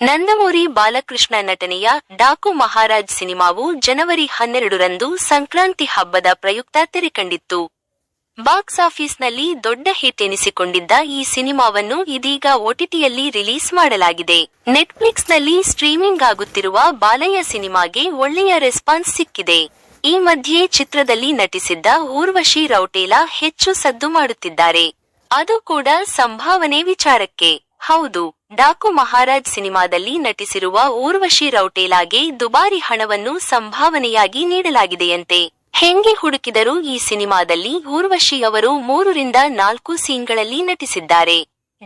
ನಂದಮೂರಿ ಬಾಲಕೃಷ್ಣ ನಟನೆಯ ಡಾಕು ಮಹಾರಾಜ್ ಸಿನಿಮಾವು ಜನವರಿ ಹನ್ನೆರಡರಂದು ಸಂಕ್ರಾಂತಿ ಹಬ್ಬದ ಪ್ರಯುಕ್ತ ತೆರೆಕಂಡಿತ್ತು. ಬಾಕ್ಸ್ ಆಫೀಸ್ನಲ್ಲಿ ದೊಡ್ಡ ಹಿಟ್ ಎನಿಸಿಕೊಂಡಿದ್ದ ಈ ಸಿನಿಮಾವನ್ನು ಇದೀಗ ಒಟಿಟಿಯಲ್ಲಿ ರಿಲೀಸ್ ಮಾಡಲಾಗಿದೆ. ನೆಟ್ಫ್ಲಿಕ್ಸ್ನಲ್ಲಿ ಸ್ಟ್ರೀಮಿಂಗ್ ಆಗುತ್ತಿರುವ ಬಾಲಯ್ಯ ಸಿನಿಮಾಗೆ ಒಳ್ಳೆಯ ರೆಸ್ಪಾನ್ಸ್ ಸಿಕ್ಕಿದೆ. ಈ ಮಧ್ಯೆ ಚಿತ್ರದಲ್ಲಿ ನಟಿಸಿದ್ದ ಊರ್ವಶಿ ರೌಟೇಲಾ ಹೆಚ್ಚು ಸದ್ದು ಮಾಡುತ್ತಿದ್ದಾರೆ. ಅದು ಕೂಡ ಸಂಭಾವನೆ ವಿಚಾರಕ್ಕೆ. ಹೌದು, ಡಾಕು ಮಹಾರಾಜ್ ಸಿನಿಮಾದಲ್ಲಿ ನಟಿಸಿರುವ ಊರ್ವಶಿ ರೌಟೇಲಾಗೆ ದುಬಾರಿ ಹಣವನ್ನು ಸಂಭಾವನೆಯಾಗಿ ನೀಡಲಾಗಿದೆಯಂತೆ. ಹೆಂಗೆ ಹುಡುಕಿದರೂ ಈ ಸಿನಿಮಾದಲ್ಲಿ ಊರ್ವಶಿ ಅವರು ಮೂರರಿಂದ ನಾಲ್ಕು ಸೀನ್ಗಳಲ್ಲಿ ನಟಿಸಿದ್ದಾರೆ.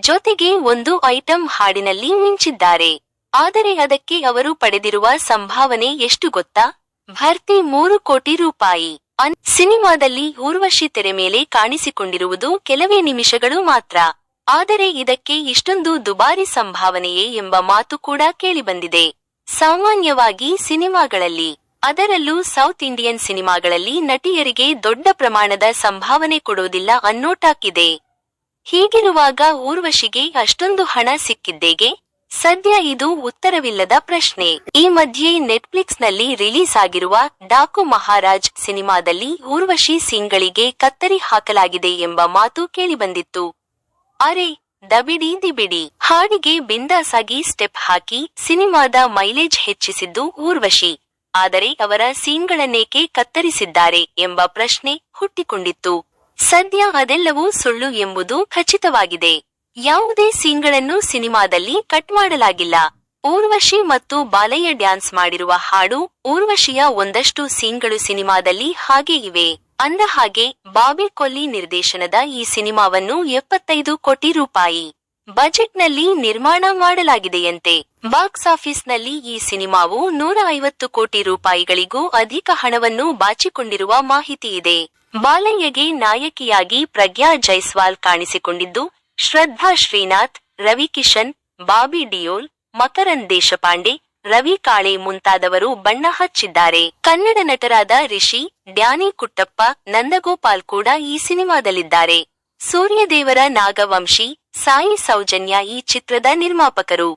ಜೊತೆಗೆ ಒಂದು ಐಟಂ ಹಾಡಿನಲ್ಲಿ ಮಿಂಚಿದ್ದಾರೆ. ಆದರೆ ಅದಕ್ಕೆ ಅವರು ಪಡೆದಿರುವ ಸಂಭಾವನೆ ಎಷ್ಟು ಗೊತ್ತಾ? ಭರ್ತಿ ಮೂರು ಕೋಟಿ ರೂಪಾಯಿ. ಸಿನಿಮಾದಲ್ಲಿ ಊರ್ವಶಿ ತೆರೆ ಮೇಲೆ ಕಾಣಿಸಿಕೊಂಡಿರುವುದು ಕೆಲವೇ ನಿಮಿಷಗಳು ಮಾತ್ರ. ಆದರೆ ಇದಕ್ಕೆ ಇಷ್ಟೊಂದು ದುಬಾರಿ ಸಂಭಾವನೆಯೇ ಎಂಬ ಮಾತು ಕೂಡ ಕೇಳಿಬಂದಿದೆ. ಸಾಮಾನ್ಯವಾಗಿ ಸಿನಿಮಾಗಳಲ್ಲಿ, ಅದರಲ್ಲೂ ಸೌತ್ ಇಂಡಿಯನ್ ಸಿನಿಮಾಗಳಲ್ಲಿ ನಟಿಯರಿಗೆ ದೊಡ್ಡ ಪ್ರಮಾಣದ ಸಂಭಾವನೆ ಕೊಡುವುದಿಲ್ಲ ಅನ್ನೋಟಾಕಿದೆ ಹೀಗಿರುವಾಗ ಊರ್ವಶಿಗೆ ಅಷ್ಟೊಂದು ಹಣ ಸಿಕ್ಕಿದ್ದೇಗೆ? ಸದ್ಯ ಇದು ಉತ್ತರವಿಲ್ಲದ ಪ್ರಶ್ನೆ. ಈ ಮಧ್ಯೆ ನೆಟ್ಫ್ಲಿಕ್ಸ್ನಲ್ಲಿ ರಿಲೀಸ್ ಆಗಿರುವ ಡಾಕು ಮಹಾರಾಜ್ ಸಿನಿಮಾದಲ್ಲಿ ಊರ್ವಶಿ ಸಿಂಗ್ಗಳಿಗೆ ಕತ್ತರಿ ಹಾಕಲಾಗಿದೆ ಎಂಬ ಮಾತು ಕೇಳಿಬಂದಿತ್ತು. ಅರೆ ದಬಿಡಿ ಬಿಡಿ. ಹಾಡಿಗೆ ಬಿಂದಾಸಾಗಿ ಸ್ಟೆಪ್ ಹಾಕಿ ಸಿನಿಮಾದ ಮೈಲೇಜ್ ಹೆಚ್ಚಿಸಿದ್ದು ಊರ್ವಶಿ. ಆದರೆ ಅವರ ಸೀನ್ಗಳನ್ನೇಕೆ ಕತ್ತರಿಸಿದ್ದಾರೆ ಎಂಬ ಪ್ರಶ್ನೆ ಹುಟ್ಟಿಕೊಂಡಿತ್ತು. ಸದ್ಯ ಅದೆಲ್ಲವೂ ಸುಳ್ಳು ಎಂಬುದು ಖಚಿತವಾಗಿದೆ. ಯಾವುದೇ ಸೀನ್ಗಳನ್ನು ಸಿನಿಮಾದಲ್ಲಿ ಕಟ್ ಮಾಡಲಾಗಿಲ್ಲ. ಊರ್ವಶಿ ಮತ್ತು ಬಾಲಯ್ಯ ಡ್ಯಾನ್ಸ್ ಮಾಡಿರುವ ಹಾಡು ಊರ್ವಶಿಯ ಒಂದಷ್ಟು ಸೀನ್ಗಳು ಸಿನಿಮಾದಲ್ಲಿ ಹಾಗೆ ಇವೆ. ಅಂದ ಹಾಗೆ ಬಾಬಿ ಕೊಲ್ಲಿ ನಿರ್ದೇಶನದ ಈ ಸಿನಿಮಾವನ್ನು ಎಪ್ಪತ್ತೈದು ಕೋಟಿ ರೂಪಾಯಿ ಬಜೆಟ್ನಲ್ಲಿ ನಿರ್ಮಾಣ ಮಾಡಲಾಗಿದೆಯಂತೆ. ಬಾಕ್ಸ್ ಆಫೀಸ್ನಲ್ಲಿ ಈ ಸಿನಿಮಾವು ನೂರ ಐವತ್ತು ಕೋಟಿ ರೂಪಾಯಿಗಳಿಗೂ ಅಧಿಕ ಹಣವನ್ನು ಬಾಚಿಕೊಂಡಿರುವ ಮಾಹಿತಿ ಇದೆ. ಬಾಲಯ್ಯಗೆ ನಾಯಕಿಯಾಗಿ ಪ್ರಜ್ಞಾ ಜೈಸ್ವಾಲ್ ಕಾಣಿಸಿಕೊಂಡಿದ್ದು, ಶ್ರದ್ಧಾ ಶ್ರೀನಾಥ್ ರವಿ ಕಿಶನ್ ಬಾಬಿ ಡಿಯೋಲ್ ಮಕರನ್ ದೇಶಪಾಂಡೆ ರವಿ ಕಾಳೆ ಮುಂತಾದವರು ಬಣ್ಣ ಹಚ್ಚಿದ್ದಾರೆ. ಕನ್ನಡ ನಟರಾದ ರಿಷಿ, ಡ್ಯಾನಿ ಕುಟ್ಟಪ್ಪ, ನಂದಗೋಪಾಲ್ ಕೂಡ ಈ ಸಿನಿಮಾದಲ್ಲಿದ್ದಾರೆ. ಸೂರ್ಯದೇವರ ನಾಗವಂಶಿ, ಸಾಯಿ ಸೌಜನ್ಯ ಈ ಚಿತ್ರದ ನಿರ್ಮಾಪಕರು.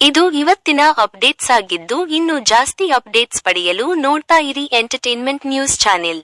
ಇದು ಇವತ್ತಿನ ಅಪ್ಡೇಟ್ಸ್ ಆಗಿದ್ದು, ಇನ್ನು ಜಾಸ್ತಿ ಅಪ್ಡೇಟ್ಸ್ ಪಡೆಯಲು ನೋಡ್ತಾ ಇರಿ ಎಂಟರ್ಟೈನ್ಮೆಂಟ್ ನ್ಯೂಸ್ ಚಾನೆಲ್